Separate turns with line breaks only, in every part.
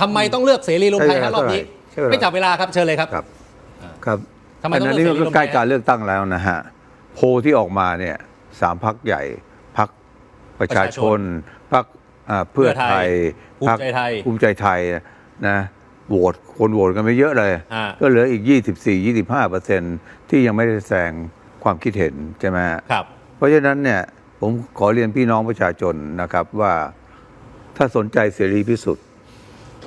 ทำไมต้องเลือกเสรีรวมไทยฮะรอบนี้
ใช่เวลา
ไม่จับเวลาครับเชิญเลยครับ
ครับ ครับ
ทำไม
อัน
ต้อง
นั้น
เลื
นี่
อกเสรีร
ก็
วมไทย
ใกล้การเลือกตั้งแล้วนะฮะ โพลที่ออกมาเนี่ยสามพักใหญ่พักประชาชนพักเพื่อไทย
ภูมิใจไทย
ภูมิใจไทยนะโหวตคนโหวตกันไม่เยอะเลย
อ่า
ก็เหลืออีก 24-25เปอร์เซ็นที่ยังไม่ได้แสดงความคิดเห็นใช่ไหมฮะ
ครับ
เพราะฉะนั้นเนี่ยผมขอเรียนพี่น้องประชาชนนะครับว่าถ้าสนใจเสรีพิสุทธิ์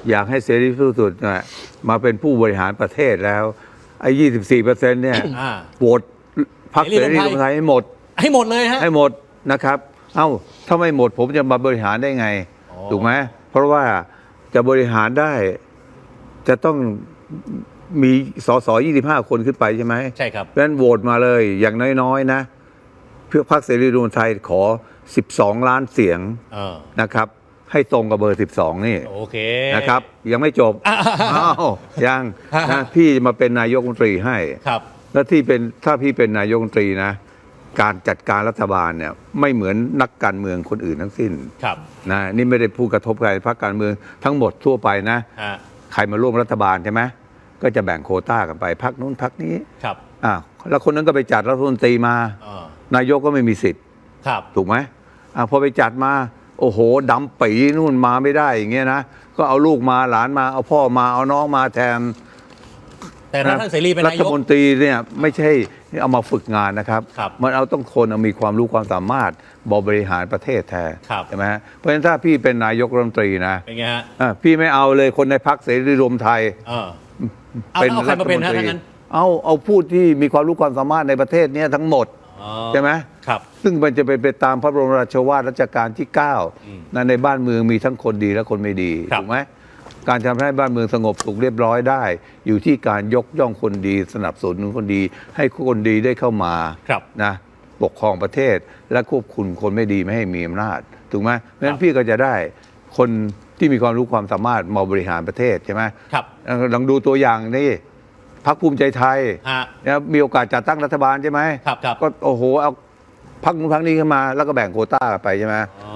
อยากให้เสรีพิสุทธิ์นะมาเป็นผู้บริหารประเทศแล้วไอ้ยี่สิบสี่เปอร์เซ็นต์เนี่ย
อ่า
โหวตพรรคเสรีรวมไทยให้หมด
ให้หมดเลยฮะ
ให้หมดนะครับ เอ้าถ้าไม่หมดผมจะมาบริหารได้ไง
อ๋อ
ถูกไหมเพราะว่าจะบริหารได้ จะต้องมีสสยี่สิบห้าคนขึ้นไปใช่ไหม
ใช่ครับ
เพราะฉะนั้นโหวตมาเลยอย่างน้อยๆนะ เพื่อพรรคเสรีรวมไทยขอ 12 ล้านเสียง
เออ
นะครับ ให้ตรงกับเบอร์ 12 นี่
โอเค
นะครับ ยังไม่จบ
อ่า
อ้าวยัง
ฮะ
นะพี่มาเป็นนายกรัฐมนตรีให้
ครับ
แล้วที่เป็นถ้าพี่เป็นนายกรัฐมนตรีนะ การจัดการรัฐบาลเนี่ยไม่เหมือนนักการเมืองคนอื่นทั้งสิ้น
ครับ
นะนี่ไม่ได้พูดกระทบใครพรรคการเมืองทั้งหมดทั่วไปนะ
ฮะ
ใครมาร่วมรัฐบาลใช่ไหมก็จะแบ่งโควต้ากันไปพรรคนู้นพรรคนี้
ครับ
อ้าวแล้วคนนั้นก็ไปจัดรัฐมนตรีมา
เออนา
ยกก็ไม่มีสิทธิ์
ครับ
ถูกไหมอ่าพอไปจัดมา โอ้โหดำปีนู่นมาไม่ได้อย่างเงี้ยนะก็เอาลูกมาหลานมาเอาพ่อมาเอาน้องมาแทน
แต่ถ้าท่านเสรีเป็น
รั
นาย
ฐ
ก
มนตรีเนี่ยไม่ใช่เอามาฝึกงานนะครับ
ครับ
มันเอาต้องคนเอามีความรู้ความสามารถบริหารประเทศแทน
ครับ
ใช่ไหมฮะเพราะฉะนั้นถ้าพี่เป็นนายกรัฐมนตรีนะ
เป็นไงฮะ
อะพี่ไม่เอาเลยคนในพรรคเสรีรวมไทย
เออเอาแล้วเอาใครมาเป็นฮะทั้งนั้น
เอาเอาผู้ที่มีความรู้ความสามารถในประเทศเนี้ทั้งหมด
อ๋อ
ใช่ไหม
ครับ
ซึ่งมันจะเป็นไปตามพระบรมราชวาทรัชกาลที่
อืม
9นะในบ้านเมืองมีทั้งคนดีและคนไม่ดี
ครับ
ถูกไหมการทำให้บ้านเมืองสงบสุขเรียบร้อยได้ อยู่ที่การยกย่องคนดี สนับสนุนคนดี ให้คนดีได้เข้ามา
ครับ
นะปกครองประเทศและควบคุมคนไม่ดีไม่ให้มีอำนาจถูกไหมเพราะฉะนั้นพี่ก็จะได้คนที่มีความรู้ความสามารถมาบริหารประเทศใช่ไหม
ครับ
ลองดูตัวอย่างนี่ พรรคภูมิใจไทย
ฮะ
นะมีโอกาสจัดตั้งรัฐบาลใช่ไหม
ครับครับ
ก็โอ้โหเอาพักนู้นพักนี้ขึ้นมา แล้วก็แบ่งโควต้ากันไปใช่ไหม
อ๋อ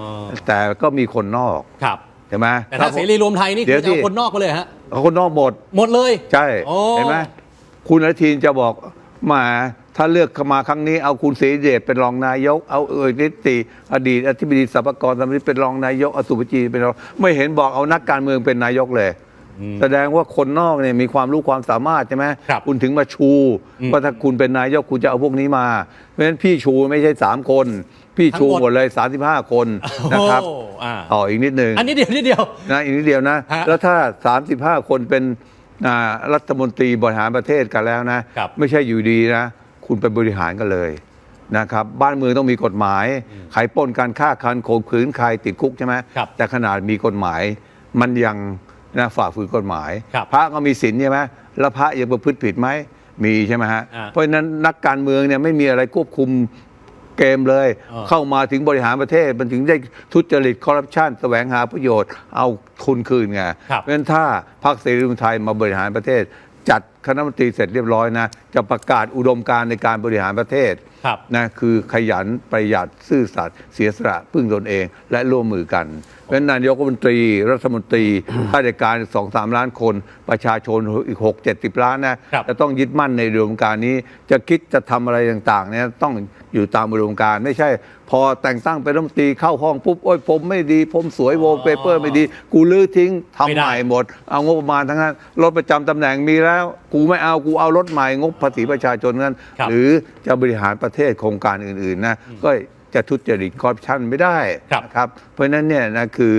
แต่ก็มีคนนอก
ครับ
ใช่ไหม
แต่ถ้าเสรีรวมไทยนี่
เดี๋
คื
ยว
อจะเอา
ที่
คนนอกมาเลยฮะ
เอาคนนอกหมด
หมดเลย
ใช่
โอ้
เห็นไหมคุณอนุทินจะบอกมาถ้าเลือกเข้ามาครั้งนี้เอาคุณเสรีเดชเป็นรองนายก เอาเอ่ยนิติอดีตอธิบดีสรรพากรสำนักเป็นรองนายกเอาสุภจีเป็นรองไม่เห็นบอกเอานักการเมืองเป็นนายกเลย แสดงว่าคนนอกเนี่ยมีความรู้ความสามารถใช่ไหม
ครับ
คุณถึงมาชู
อืม
ว่าถ้าคุณเป็นนายกคุณจะเอาพวกนี้มา เพราะฉะนั้นพี่ชูไม่ใช่สามคน พี่ชู
ทั้งหมด
หมดเลย 35 คนนะครับ
โอ้อ่า
ต่ออีกนิดนึง
อันนี้เดียวนิดเดียว
นะอีกนิดเดียวนะ
ฮะ
แล้วถ้า 35 คนเป็นอ่ารัฐมนตรีบริหารประเทศกันแล้วนะ
ครับ
ไม่ใช่อยู่ดีนะ คุณไปบริหารกันเลยนะครับ บ้านเมืองต้องมีกฎหมายใครปล้นการฆ่าคันโขกขืนใครติดคุกใช่ไหม
ครับ
แต่ขนาดมีกฎหมายมันยัง นะฝ่าฝืนกฎหมาย
ครับ
พระก็มีศีลใช่ไหมแล้วพระยังประพฤติผิดไหมมีใช่ไหมฮะ
อ่า
เพราะฉะนั้นนักการเมืองเนี่ยไม่มีอะไรควบคุมเกมเลย
อ่า
เข้ามาถึงบริหารประเทศ มันถึงได้ทุจริตคอร์รัปชันแสวงหาประโยชน์เอาทุนคืนไง
ครับ
เพราะฉะนั้นถ้าพรรคเสรีรวมไทยมาบริหารประเทศ จัดคณะมนตรีเสร็จเรียบร้อยนะ จะประกาศอุดมการณ์ในการบริหารประเทศ
ครับ
นะคือขยันประหยัดซื่อสัตย์เสียสละพึ่งตนเอง และร่วมมือกันเพราะฉะนั้นนายกรัฐมนตรี รัฐมนตรีข้าราชการสองสามล้านคน ประชาชนอีกหกเจ็ดสิบล้านนะครับจะต้องยึดมั่นในอุดมการณ์นี้ จะคิดจะทำอะไรต่างๆเนี่ยต้องอยู่ตามอุดมการณ์ไม่ใช่ พอแต่งตั้งเป็นรัฐมนตรีเข้าห้องปุ๊บโอ้ยผมไม่ดี ผมสวยโวลเปเปอร์ไม่ดี กูลื้อทิ้งทำ
ไม่
ให
ได้
ม่หมด เอางบประมาณทั้งนั้นรถประจำตำแหน่งมีแล้ว กูไม่เอากูเอารถใหม่งบภาษีประชาชนนั้น
ครับ
หรือจะบริหารประเทศโครงการอื่นๆนะก็จะทุจริตคอร์รัปชันไม่ได้
ครับ
นะครับ เพราะฉะนั้นเนี่ยนะคือ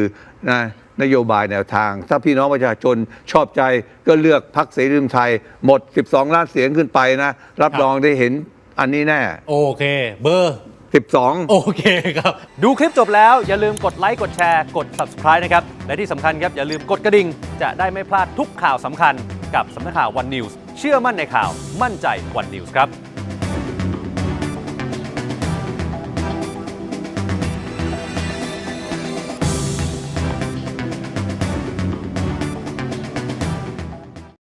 นะนโยบายแนวทาง ถ้าพี่น้องประชาชนชอบใจก็เลือกพรรคเสรีรวมไทย หมด 12 ล้านเสียงขึ้นไปนะ รับรองได้เห็นอันนี้แน่
โอเค เบอร์
12
โอเคครับ
ดูคลิปจบแล้วอย่าลืมกดไลค์กดแชร์กด subscribe นะครับ และที่สำคัญครับ อย่าลืมกดกระดิ่ง จะได้ไม่พลาดทุกข่าวสำคัญกับสำนักข่าว One News เชื่อมั่นในข่าวมั่นใจ One News ครับ